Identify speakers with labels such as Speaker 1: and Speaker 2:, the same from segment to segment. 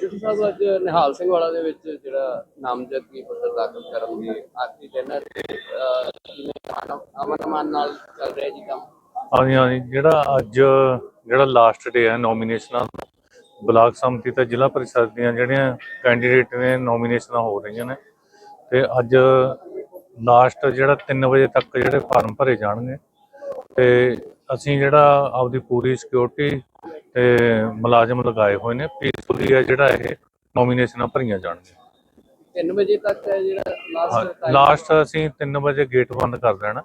Speaker 1: ਸ਼ਿਵ ਸਾਹਿਬ, ਅੱਜ ਨਿਹਾਲ ਸਿੰਘ ਵਾਲਾ ਦੇ ਵਿੱਚ ਜਿਹੜਾ ਨਾਮਜ਼ਦਗੀ ਪੱਤਰ ਦਾਖਲ ਕਰਨ ਦੀ ਆਖਰੀ ਦਿਨ ਹੈ ਅਮਨ- ਅਮਨ ਨਾਲ ਚੱਲ ਰਿਹਾ ਜੀ ਕੰਮ?
Speaker 2: ਹਾਂਜੀ ਹਾਂਜੀ। ਜਿਹੜਾ ਅੱਜ, ਜਿਹੜਾ ਲਾਸਟ ਡੇ ਹੈ ਨੋਮੀਨੇਸ਼ਨਾਂ ਬਲਾਕ ਸੰਮਤੀ ਤੇ ਜ਼ਿਲ੍ਹਾ ਪਰਿਸ਼ਦ ਦੀਆਂ ਜਿਹੜੀਆਂ ਕੈਂਡੀਡੇਟ ਨੇ ਨੋਮੀਨੇਸ਼ਨਾਂ ਹੋ ਰਹੀਆਂ ਨੇ ਤੇ ਅੱਜ ਲਾਸਟ ਜਿਹੜਾ 3 ਵਜੇ ਤੱਕ ਜਿਹੜੇ ਫਾਰਮ ਭਰੇ ਜਾਣਗੇ ਤੇ ਅਸੀਂ ਜਿਹੜਾ ਆਪਦੀ ਪੂਰੀ ਸਿਕਿਉਰਿਟੀ ਤੇ ਮੁਲਾਜ਼ਮ ਲਗਾਏ ਹੋਏ ਨੇ ਪੀਸਫੁਲੀ ਹੈ ਜਿਹੜਾ ਇਹ ਨੋਮੀਨੇਸ਼ਨਾਂ ਭਰੀਆਂ ਜਾਣਗੀਆਂ।
Speaker 1: 3 ਵਜੇ ਤੱਕ ਹੈ ਜਿਹੜਾ ਲਾਸਟ
Speaker 2: ਅਸੀਂ 3 ਵਜੇ ਗੇਟ ਬੰਦ ਕਰ ਦੇਣਾ।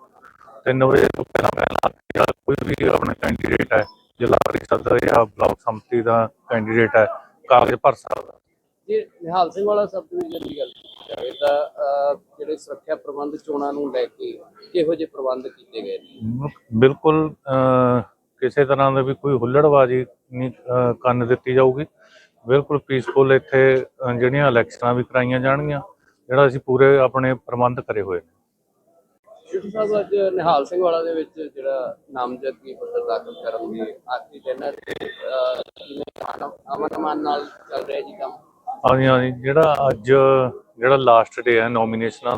Speaker 2: 3 ਵਜੇ ਤੋਂ ਪਹਿਲਾਂ ਪਹਿਲਾਂ ਜਿਹੜਾ ਕੋਈ ਵੀ ਆਪਣਾ ਕੈਂਡੀਡੇਟ ਹੈ ਜ਼ਿਲ੍ਹਾ ਪਰਿਸ਼ਦ ਦਾ ਜਾਂ ਬਲਾਕ ਸੰਮਤੀ ਦਾ ਕੈਂਡੀਡੇਟ ਹੈ ਕਾਗਜ਼ ਭਰ ਸਕਦਾ।
Speaker 1: ਜੇ ਨਿਹਾਲ ਸਿੰਘ ਵਾਲਾ ਸਬ ਡਿਵੀਜ਼ਨ ਦੀ ਗੱਲ ਜਾਵੇ ਤਾਂ ਜਿਹੜੇ ਸੁਰੱਖਿਆ ਪ੍ਰਬੰਧ ਚੋਣਾਂ ਨੂੰ ਲੈ ਕੇ ਕਿਹੋ ਜਿਹੇ ਪ੍ਰਬੰਧ ਕੀਤੇ ਗਏ ਨੇ?
Speaker 2: ਬਿਲਕੁਲ ਕਿਸੇ ਤਰ੍ਹਾਂ ਦਾ ਵੀ ਕੋਈ ਹੁੱਲੜਬਾਜ਼ੀ ਨਹੀਂ ਕਰਨ ਦਿੱਤੀ ਜਾਊਗੀ। ਬਿਲਕੁਲ ਪੀਸਫੁਲ ਇੱਥੇ ਜਿਹੜੀਆਂ ਇਲੈਕਸ਼ਨਾਂ ਵੀ ਕਰਾਈਆਂ ਜਾਣਗੀਆਂ ਜਿਹੜਾ ਅਸੀਂ ਪੂਰੇ ਆਪਣੇ ਪ੍ਰਬੰਧ ਕਰੇ ਹੋਏ ਨੇ।
Speaker 1: ਸ਼ਿਵ ਸਾਹਿਬ ਅੱਜ ਨਿਹਾਲ ਸਿੰਘ ਵਾਲਾ ਦੇ ਵਿੱਚ ਜਿਹੜਾ ਨਾਮਜ਼ਦਗੀ ਪੱਤਰ ਦਾਖਲ ਕਰਨ ਦੀ ਆਖਰੀ ਦਿਨ ਹੈ ਤੇ ਅਹ, ਕਿਵੇਂ ਅਮਨ- ਅਮਨ ਅਮਾਨ ਨਾਲ ਚੱਲ ਰਿਹਾ ਜੀ ਕੰਮ?
Speaker 2: ਹਾਂਜੀ ਹਾਂਜੀ। ਜਿਹੜਾ ਅੱਜ ਜਿਹੜਾ ਲਾਸਟ ਡੇ ਹੈ ਨੋਮੀਨੇਸ਼ਨਾਂ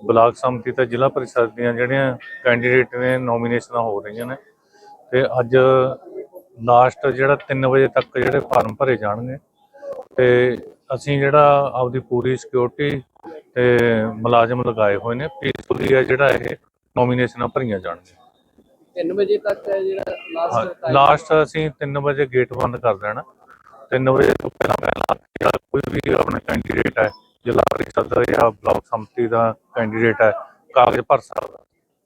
Speaker 2: ਬਲਾਕ ਸੰਮਤੀ ਤੇ ਜ਼ਿਲ੍ਹਾ ਪਰਿਸ਼ਦ ਦੀਆਂ ਜਿਹੜੀਆਂ ਕੈਂਡੀਡੇਟ ਨੇ ਨੋਮੀਨੇਸ਼ਨਾਂ ਹੋ ਰਹੀਆਂ ਨੇ ਤੇ ਅੱਜ ਲਾਸਟ ਜਿਹੜਾ 3 ਵਜੇ ਤੱਕ ਜਿਹੜੇ ਫਾਰਮ ਭਰੇ ਜਾਣਗੇ ਤੇ ਅਸੀਂ ਜਿਹੜਾ ਆਪਦੀ ਪੂਰੀ ਸਿਕਿਉਰਿਟੀ ਤੇ ਮੁਲਾਜ਼ਮ ਲਗਾਏ ਹੋਏ ਨੇ ਪੀਸਫੁਲੀ ਹੈ ਜਿਹੜਾ ਇਹ ਨੋਮੀਨੇਸ਼ਨਾਂ ਭਰੀਆਂ ਜਾਣਗੀਆਂ।
Speaker 1: 3 ਵਜੇ ਤੱਕ ਹੈ ਜਿਹੜਾ ਲਾਸਟ
Speaker 2: ਲਾਸਟ ਅਸੀਂ 3 ਵਜੇ ਗੇਟ ਬੰਦ ਕਰ ਦੇਣਾ। 3 ਵਜੇ ਤੋਂ ਪਹਿਲਾਂ ਪਹਿਲਾਂ ਜਿਹੜਾ ਕੋਈ ਵੀ ਆਪਣਾ ਕੈਂਡੀਡੇਟ ਹੈ ਜ਼ਿਲ੍ਹਾ ਪਰਿਸ਼ਦ ਦਾ ਜਾਂ ਬਲਾਕ ਸੰਮਤੀ ਦਾ ਕੈਂਡੀਡੇਟ ਹੈ ਕਾਗਜ਼ ਭਰ ਸਕਦਾ।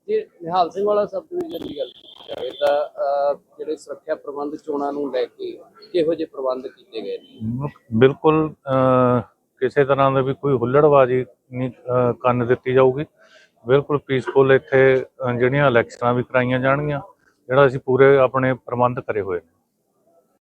Speaker 1: ਜੇ ਨਿਹਾਲ ਸਿੰਘ ਵਾਲਾ ਸਬ ਡਿਵੀਜ਼ਨ ਦੀ ਗੱਲ ਜਾਵੇ ਤਾਂ ਜਿਹੜੇ ਸੁਰੱਖਿਆ ਪ੍ਰਬੰਧ ਚੋਣਾਂ ਨੂੰ ਲੈ ਕੇ ਕਿਹੋ ਜਿਹੇ ਪ੍ਰਬੰਧ ਕੀਤੇ ਗਏ ਨੇ?
Speaker 2: ਬਿਲਕੁਲ ਅਹ, ਕਿਸੇ ਤਰ੍ਹਾਂ ਦਾ ਵੀ ਕੋਈ ਹੁੱਲੜਬਾਜ਼ੀ ਨਹੀਂ ਅਹ, ਕਰਨ ਦਿੱਤੀ ਜਾਊਗੀ। ਬਿਲਕੁਲ ਪੀਸਫੁਲ ਇੱਥੇ ਜਿਹੜੀਆਂ ਇਲੈਕਸ਼ਨਾਂ ਵੀ ਕਰਾਈਆਂ ਜਾਣਗੀਆਂ ਜਿਹੜਾ ਅਸੀਂ ਪੂਰੇ ਆਪਣੇ ਪ੍ਰਬੰਧ ਕਰੇ ਹੋਏ ਨੇ।